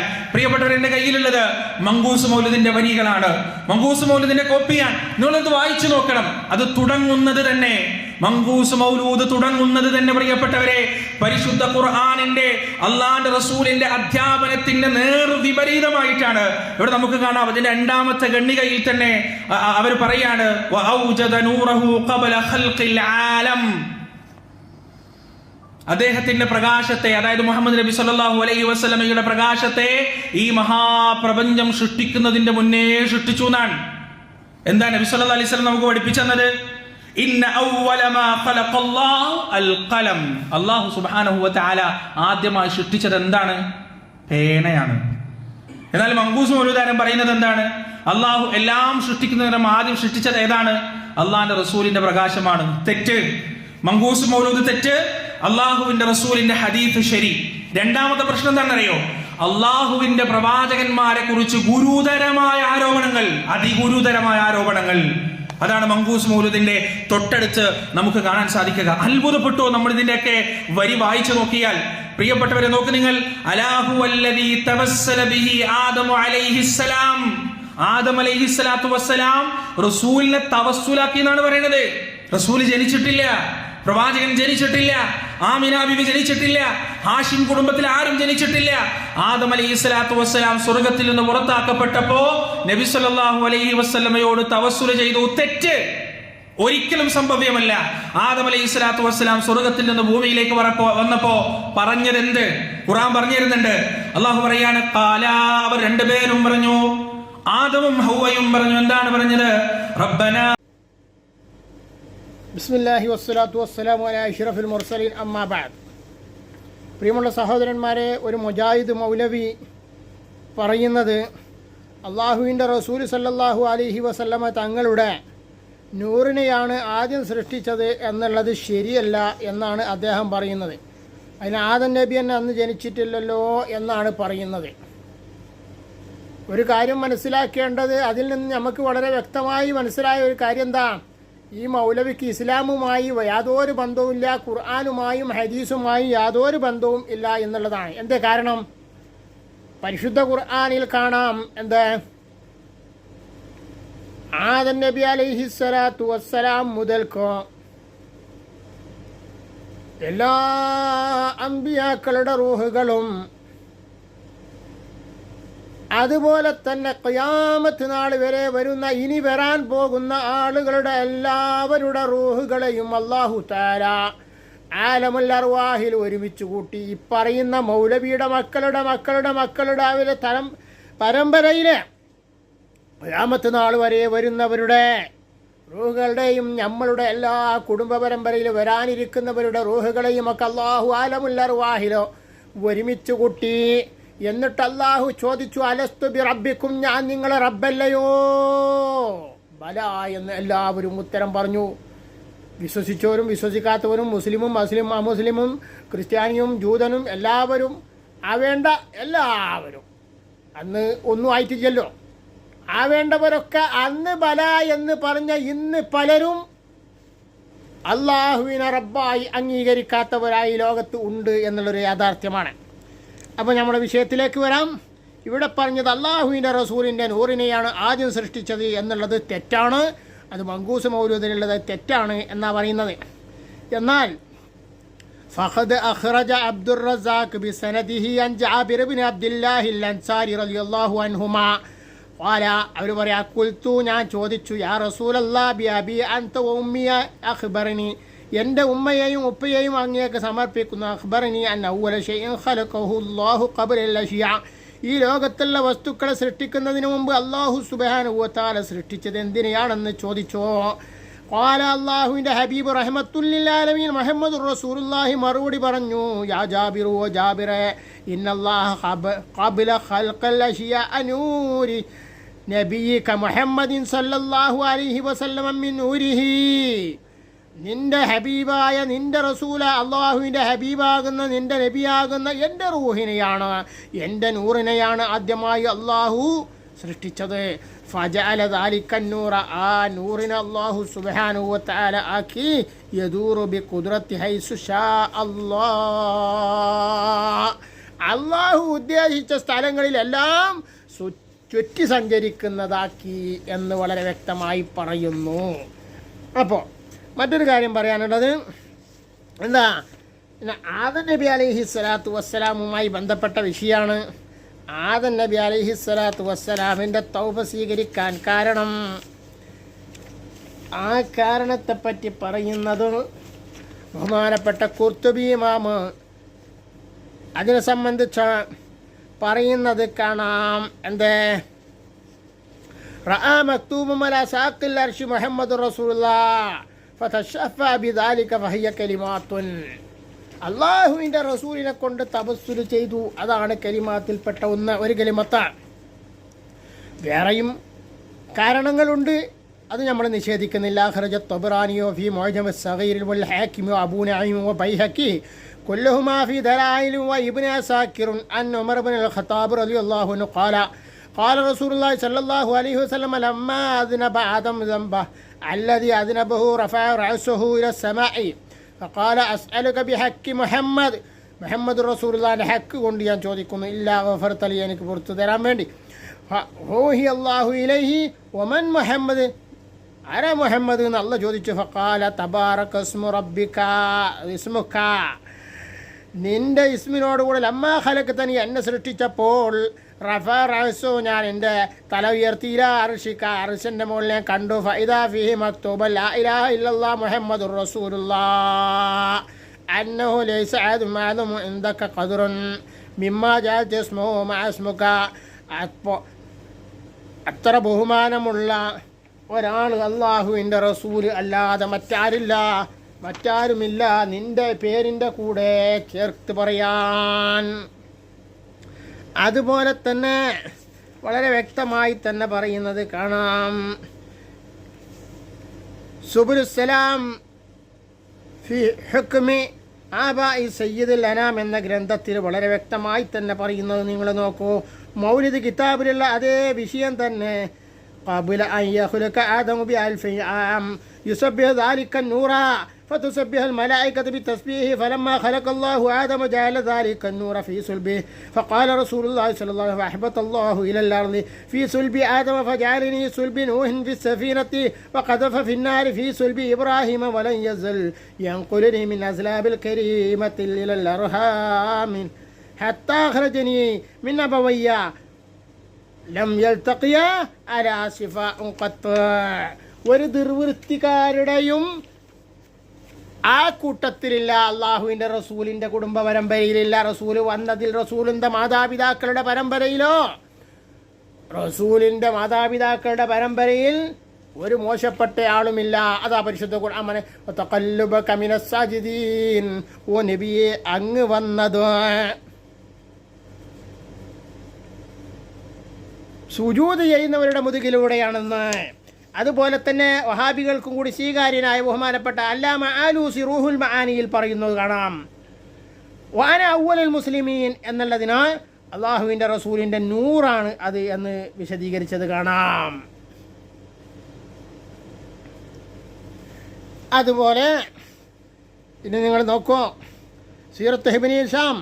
പ്രിയപ്പെട്ടവരുടെ കയ്യിലുള്ളത് മങ്കൂസ് മൗലുദിന്റെ വരികളാണ്. മങ്കൂസ് മൗലുദിന്റെ കോപ്പിയാണ്. നിങ്ങളത് വായിച്ചു നോക്കണം. അത് തുടങ്ങുന്നത് തന്നെ. മങ്കൂസ് മൗലൂദ് തുടങ്ങുന്നത് തന്നെ പ്രിയപ്പെട്ടവരെ. പരിശുദ്ധ ഖുർആാനിന്റെ അള്ളാന്റെ റസൂലിന്റെ അധ്യാപനത്തിന്റെ നേർ വിപരീതമായിട്ടാണ്. ഇവിടെ നമുക്ക് കാണാം. അതിന്റെ രണ്ടാമത്തെ ഗണ്ണികയിൽ തന്നെ അവർ പറയാണ് അദ്ദേഹത്തിന്റെ പ്രകാശത്തെ അതായത് മുഹമ്മദ് നബി സല്ലാഹു അലൈഹി വസല്ലമയുടെ പ്രകാശത്തെ ഈ മഹാപ്രപഞ്ചം സൃഷ്ടിക്കുന്നതിന്റെ മുന്നേ സൃഷ്ടിച്ചു എന്നാണ്. എന്താ നബി സല്ലാ അലൈഹി സ്വലം നമുക്ക് പഠിപ്പിച്ചത് ആദ്യമായി സൃഷ്ടിച്ചത് എന്താണ്? പേനയാണ്. എന്നാൽ മങ്കൂസ് മൗലൂദാരൻ പറയുന്നത് എന്താണ്? അള്ളാഹു എല്ലാം സൃഷ്ടിക്കുന്നതിനും ആദ്യം സൃഷ്ടിച്ചത് ഏതാണ്? അള്ളാഹിന്റെ റസൂലിന്റെ പ്രകാശമാണ്. തെറ്റ്. മങ്കൂസ് മൗലൂദ് തെറ്റ്. അള്ളാഹുവിന്റെ റസൂലിന്റെ ഹദീഫ് ശരി. രണ്ടാമത്തെ പ്രശ്നം എന്താണെന്നറിയോ? അള്ളാഹുവിന്റെ പ്രവാചകന്മാരെ കുറിച്ച് ഗുരുതരമായ ആരോപണങ്ങൾ അതിഗുരുതരമായ ആരോപണങ്ങൾ. അതാണ് മങ്കൂസ് മൗലൂദിന്റെ തൊട്ടടുത്ത് നമുക്ക് കാണാൻ സാധിക്കുക. അത്ഭുതപ്പെട്ടു നമ്മൾ ഇതിന്റെയൊക്കെ വരി വായിച്ചു നോക്കിയാൽ? പ്രിയപ്പെട്ടവരെ നോക്ക് നിങ്ങൾ. അലാഹു അല്ലദീ തവസ്സല ബിഹി ആദമു അലൈഹിസ്സലാം ആദം അലൈഹിസ്സലാത്തു വസ്സലാം റസൂലിനെ തവസ്സുലാക്കി എന്നാണ് പറയുന്നത്. റസൂൽ ജനിച്ചിട്ടില്ല. പ്രവാചകൻ ജനിച്ചിട്ടില്ല ആമിന ബിബി ജനിച്ചിട്ടില്ല ഹാഷിം കുടുംബത്തിൽ ആരും ജനിച്ചിട്ടില്ല. ആദം അലൈഹി സ്വലാത്തു വസ്സലാം സ്വർഗത്തിൽ നിന്ന് പുറത്താക്കപ്പെട്ടപ്പോ നബി സല്ലാഹു അലൈഹി വസ്ലമയോട് തവസ്സുല ചെയ്തു. തെറ്റ് ഒരിക്കലും സംഭവ്യമല്ല. ആദം അലൈഹി സ്വലാത്തു വസ്സലാം സ്വർഗത്തിൽ നിന്ന് ഭൂമിയിലേക്ക് വന്നപ്പോ പറഞ്ഞത് എന്ത് ഖുറാൻ പറഞ്ഞിരുന്നുണ്ട്. അള്ളാഹു പറയാണ് കാല അവർ രണ്ടുപേരും പറഞ്ഞു. ആദവും ഹൗവയും പറഞ്ഞു. എന്താണ് പറഞ്ഞത്? റബ്ബന ബിസ്മില്ലാഹി വസ്സലാത്തു വസ്സലാമു അല അഷ്റഫുൽ മുർസലീൻ. അമ്മാബാദ് പ്രിയമുള്ള സഹോദരന്മാരെ ഒരു മുജാഹിദ് മൗലവി പറയുന്നത് അള്ളാഹുവിന്റെ റസൂൽ സല്ലല്ലാഹു അലൈഹി വസല്ലമ തങ്ങളുടെ നൂറിനെയാണ് ആദ്യം സൃഷ്ടിച്ചത് എന്നുള്ളത് ശരിയല്ല എന്നാണ് അദ്ദേഹം പറയുന്നത്. അതിന് ആദം നബി എന്നെ അന്ന് ജനിച്ചിട്ടില്ലല്ലോ എന്നാണ് പറയുന്നത്. ഒരു കാര്യം മനസ്സിലാക്കേണ്ടത് അതിൽ നിന്ന് നമുക്ക് വളരെ വ്യക്തമായി മനസ്സിലായ ഒരു കാര്യം എന്താ? ഈ മൗലവിക്ക് ഇസ്ലാമുമായി യാതൊരു ബന്ധവുമില്ല ഖുർആാനുമായും ഹദീസുമായും യാതൊരു ബന്ധവും ഇല്ല എന്നുള്ളതാണ്. എന്തേ കാരണം? പരിശുദ്ധ ഖുർആാനിൽ കാണാം എന്ത്? ആദൻ നബി അലൈഹിസ്സലാത്തു വസ്സലാം മുതൽക്ക് എല്ലാ അമ്പിയാക്കളുടെ റൂഹുകളും അതുപോലെ തന്നെ ക്യാമത്ത് നാൾ വരെ വരുന്ന ഇനി വരാൻ പോകുന്ന ആളുകളുടെ എല്ലാവരുടെ റൂഹുകളെയും അള്ളാഹു താര ആലമുൽ അർവാഹിൽ ഒരുമിച്ച് കൂട്ടി. ഈ പറയുന്ന മൗലവിയുടെ മക്കളുടെ മക്കളുടെ മക്കളുടെ അവരെ തരം പരമ്പരയിലെ ക്യാമത്ത് നാൾ വരെ വരുന്നവരുടെ റൂഹുകളുടെയും നമ്മളുടെ എല്ലാ കുടുംബ പരമ്പരയിൽ വരാനിരിക്കുന്നവരുടെ റൂഹുകളെയും ഒക്കെ അള്ളാഹു ആലമുല്ലർവാഹിലോ ഒരുമിച്ച് കൂട്ടി. എന്നിട്ട് അള്ളാഹു ചോദിച്ചു അലസ്തു ബി റബ്ബിക്കും ഞാൻ നിങ്ങളെ റബ്ബല്ലയോ? ബല എന്ന് എല്ലാവരും ഉത്തരം പറഞ്ഞു. വിശ്വസിച്ചവരും വിശ്വസിക്കാത്തവരും മുസ്ലിമും മുസ്ലിം അമുസ്ലിമും ക്രിസ്ത്യാനിയും ജൂതനും എല്ലാവരും ആവേണ്ട എല്ലാവരും. അന്ന് ഒന്നും ആയിട്ടില്ലല്ലോ. ആവേണ്ടവരൊക്കെ അന്ന് ബല എന്ന് പറഞ്ഞ ഇന്ന് പലരും അള്ളാഹുവിനെ റബ്ബായി അംഗീകരിക്കാത്തവരായി ലോകത്ത് ഉണ്ട് എന്നുള്ളൊരു യാഥാർത്ഥ്യമാണ്. അപ്പോൾ നമ്മുടെ വിഷയത്തിലേക്ക് വരാം. ഇവിടെ പറഞ്ഞത് അള്ളാഹുവിന്റെ റസൂലിന്റെ നൂറിനെയാണ് ആദ്യം സൃഷ്ടിച്ചത് എന്നുള്ളത് തെറ്റാണ്. അത് മങ്കൂസ് മൗലൂദിനുള്ളത് തെറ്റാണ് എന്നാ പറയുന്നത്. എന്നാൽ ഫഹദ് അഹ്റജ അബ്ദുർ റസാഖ് ബിസനദിഹി അൻ ജാബിർ ബിൻ അബ്ദുല്ലാഹി അൻസാരി റളിയല്ലാഹു അൻഹുമാ. ഖാല അവർ പറയാ കുൽത്തു ഞാൻ ചോദിച്ചു യാ റസൂലല്ലാ ബി അബി അൻത ഉമ്മിയ അഖ്ബറനി എന്റെ ഉമ്മയെയും ഉപ്പയെയും അങ്ങേക്ക് സമർപ്പിക്കുന്നു. അഖ്ബറിനി അൻ ഈ ലോകത്തുള്ള വസ്തുക്കളെ സൃഷ്ടിക്കുന്നതിന് മുമ്പ് അള്ളാഹു സുബ്ഹാനഹു വതആല സൃഷ്ടിച്ചത് എന്തിനെയാണെന്ന് ചോദിച്ചോ? ഖാല അള്ളാഹുവിന്റെ ഹബീബ് റഹ്മത്തുല്ലാലമീൻ മുഹമ്മദ് റസൂലുള്ളാഹി മറുപടി പറഞ്ഞു യാ ജാബിറു ഓ ജാബിറെ ഇന്നല്ലാഹ ഖബ്ല ഖൽഖൽ അഷ്യ അനൂരി നബിയിക മുഹമ്മദിൻ സല്ലല്ലാഹു അലൈഹി വസല്ലമ നൂരിഹി. നിന്റെ ഹബീബായ നിന്റെ റസൂല അള്ളാഹുവിന്റെ ഹബീബാകുന്ന നിന്റെ നബിയാകുന്ന എന്റെ റൂഹിനെയാണ് എന്റെ നൂറിനെയാണ് ആദ്യമായി അള്ളാഹു സൃഷ്ടിച്ചത്. ഫജഅല ആ നൂറിനെ അള്ളാഹു സുബ്ഹാനഹു ആക്കി. യദൂറു ബി അള്ളാഹു ഉദ്ദേശിച്ച സ്ഥലങ്ങളിലെല്ലാം ചുറ്റി സഞ്ചരിക്കുന്നതാക്കി എന്ന് വളരെ വ്യക്തമായി പറയുന്നു. അപ്പോൾ മറ്റൊരു കാര്യം പറയാനുള്ളത്. എന്താ പിന്നെ ആദൻ നബി അലൈഹി സ്വലാത്തു വസ്സലാമുമായി ബന്ധപ്പെട്ട വിഷയമാണ് ആദൻ നബി അലൈഹി സ്വലാത്തു വസ്സലാമിന്റെ തൗബ സ്വീകരിക്കാൻ കാരണം ആ കാരണത്തെപ്പറ്റി പറയുന്നത് ബഹുമാനപ്പെട്ട കുർത്തുബി ഇമാമ്. അതിനെ സംബന്ധിച്ച് പറയുന്നത് കാണാം. എന്തേ? റഹാ മക്തൂബുമല സാക്കിൽ അർഷി മുഹമ്മദ് റസൂലുള്ള. ഫതശഫഅ ബിദാലിക ഫഹിയ കലിമാത്തുൻ അള്ളാഹുവിൻ്റെ റസൂലിനെ കൊണ്ട് തപസ്സുല് ചെയ്തു അതാണ് കലിമാത്തിൽപ്പെട്ട ഒന്ന് ഒരു കലിമത്താണ് വേറെയും കാരണങ്ങളുണ്ട് അത് നമ്മൾ നിഷേധിക്കുന്നില്ല ഖറജ തൊബറാനിയോ ഫി മോജമ സഗീരിൽ വൽ ഹാക്കിമോ അബൂ നഈം വ ബൈഹക്കി كلهما في دلائل وابن ساكر أن عمر بن الخطاب رضي الله عنه قال قال رسول الله صلى الله عليه وسلم لما أذنب آدم ذنبه الذي أذنبه رفع رأسه إلى السماء فقال أسألك بحق محمد മുഹമ്മദ് റസൂലുള്ളാന്റെ ഹക്ക് കൊണ്ട് ഞാൻ ചോദിക്കുന്നു ഇല്ലാ ഗഫർത്തലി എനിക്ക് പുറത്തു തരാൻ വേണ്ടി ഹോഹി അള്ളാഹു ഇലൈഹി ഒമൻ മുഹമ്മദ് ആരാ മുഹമ്മദ് എന്ന് അല്ല ചോദിച്ചു ഫക്കാല തബാറക ഇസ്മു റബ്ബിക ഇസ്മുക നിന്റെ ഇസ്മിനോടുകൂടെ ലമ്മാ ഹലക്ക് തനി എന്നെ സൃഷ്ടിച്ചപ്പോൾ റഫ റഹസു ഞാൻ എന്റെ തല ഉയർത്തിയില്ല. അർഷിക്ക അർഷിന്റെ മുകളിൽ ഞാൻ കണ്ടു. ഫൈദാ ഫിഹി മക്തൂബ ലാ ഇലാഹ ഇല്ലല്ലാ മുഹമ്മദുർ അന്നഹു ലൈസ എന്തൊക്കെ ഖദറുൻ മിമ്മാ അപ്പോൾ അത്ര ബഹുമാനമുള്ള ഒരാൾ അള്ളാഹുവിന്റെ റസൂൽ അല്ലാതെ മറ്റാരില്ല. മറ്റാരുമില്ല നിന്റെ പേരിൻ്റെ കൂടെ ചേർത്ത് പറയാൻ അതുപോലെ തന്നെ വളരെ വ്യക്തമായി തന്നെ പറയുന്നത് കാണാം സുബുലുസലാം ഫി ഹുക്മി ആബായി സയ്യിദുൽ അനാം എന്ന ഗ്രന്ഥത്തിൽ വളരെ വ്യക്തമായി തന്നെ പറയുന്നത് നിങ്ങൾ നോക്കൂ മൗലിദ് കിതാബിലുള്ള അതേ വിഷയം തന്നെ قبل أن يخلق آدم بألف عام يسبح ذلك النور فتسبح الملائكة بتسبيحه فلما خلق الله آدم جعل ذلك النور في صلبه فقال رسول الله صلى الله عليه وسلم أحبط الله إلى الأرض في صلب آدم فجعلني صلب نوح في السفينة وقذف في النار في صلب إبراهيم ولن يزل ينقلني من أزلاب الكريمة إلى الأرحام حتى أخرجني من أبويا ലം യൽത്തഖിയ അലാ ശിഫാഉൻ ഖത്ത് ഒരു ദുർവൃത്തിക്കാരുടെയും ആ കൂട്ടത്തിലില്ല അള്ളാഹുവിന്റെ റസൂലിന്റെ കുടുംബ പരമ്പരയിലില്ല റസൂൽ വന്നതിൽ റസൂലിന്റെ മാതാപിതാക്കളുടെ പരമ്പരയിലോ? റസൂലിന്റെ മാതാപിതാക്കളുടെ പരമ്പരയിൽ ഒരു മോശപ്പെട്ട ആളുമില്ല. അതാ പരിശുദ്ധ തഖല്ലുബ കമിന അങ്ങ് വന്നത്. സുജൂത് ചെയ്യുന്നവരുടെ മുതുകിലൂടെയാണെന്ന്. അതുപോലെ തന്നെ വഹാബികൾക്കും കൂടി സ്വീകാര്യനായ ബഹുമാനപ്പെട്ട അല്ലാമ ആലൂസി റൂഹുൽ മഹാനിയിൽ പറയുന്നത് കാണാം. വാന ഔവലുൽ മുസ്ലിമീൻ എന്നുള്ളതിനാൽ അള്ളാഹുവിന്റെ റസൂലിന്റെ നൂറാണ് അത് എന്ന് വിശദീകരിച്ചത് കാണാം. അതുപോലെ ഇനി നിങ്ങൾ നോക്കൂ. സീറത്ത് ഹിബിനി ഷാം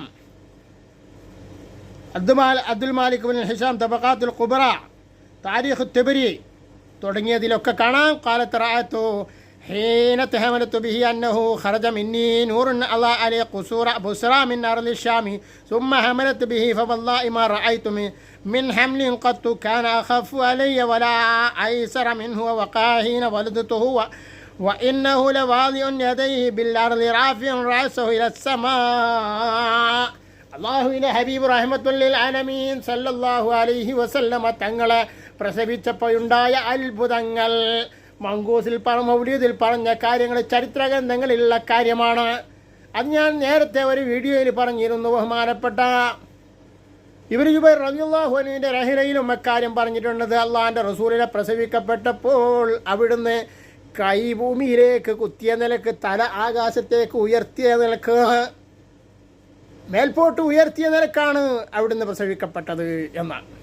അബ്ദുമാൽ Abdul Malik bin Hisham തബക്കാത്തുൽ കുബറ Tariq Tabari തുടങ്ങിയതിലൊക്കെ കാണാം കാലത്ത് റായത്തു حين تهملت به أنه خرج مني نور الله عليه قصور بسرى من أرض الشام ثم حملت به فوالله ما رأيت من, من حمل قط كان أخف علي ولا أيسر منه وقع حين ولدته و وإنه لواضع يديه بالأرض رافع رأسه إلى السماء അള്ളാഹുവിലെ ഹബീബ് റഹ്മത്തുല്ലിൽ ആലമീൻ സല്ലല്ലാഹു അലൈഹി വസല്ലമ തങ്ങളെ പ്രസവിച്ചപ്പോഴുണ്ടായ അത്ഭുതങ്ങൾ. മങ്കൂസിൽ പറഞ്ഞ മൗലീദിൽ പറഞ്ഞ കാര്യങ്ങൾ ചരിത്ര ഗ്രന്ഥങ്ങളിലുള്ള കാര്യമാണ്. അത് ഞാൻ നേരത്തെ ഒരു വീഡിയോയിൽ പറഞ്ഞിരുന്നു ബഹുമാനപ്പെട്ട. ഇവർ ജുബൈർ റബിയുള്ളാഹുവിന്റെ റഹിലയിലും അക്കാര്യം പറഞ്ഞിട്ടുള്ളത് അള്ളാഹിന്റെ റസൂലിനെ പ്രസവിക്കപ്പെട്ടപ്പോൾ അവിടുന്ന് കൈ ഭൂമിയിലേക്ക് കുത്തിയ നിലയ്ക്ക് തല ആകാശത്തേക്ക് ഉയർത്തിയ നിലയ്ക്ക് മേൽപോട്ട് ഉയർത്തിയ നിലക്കാണ് അവിടുന്ന് പ്രസവിക്കപ്പെട്ടത് എന്നാണ്.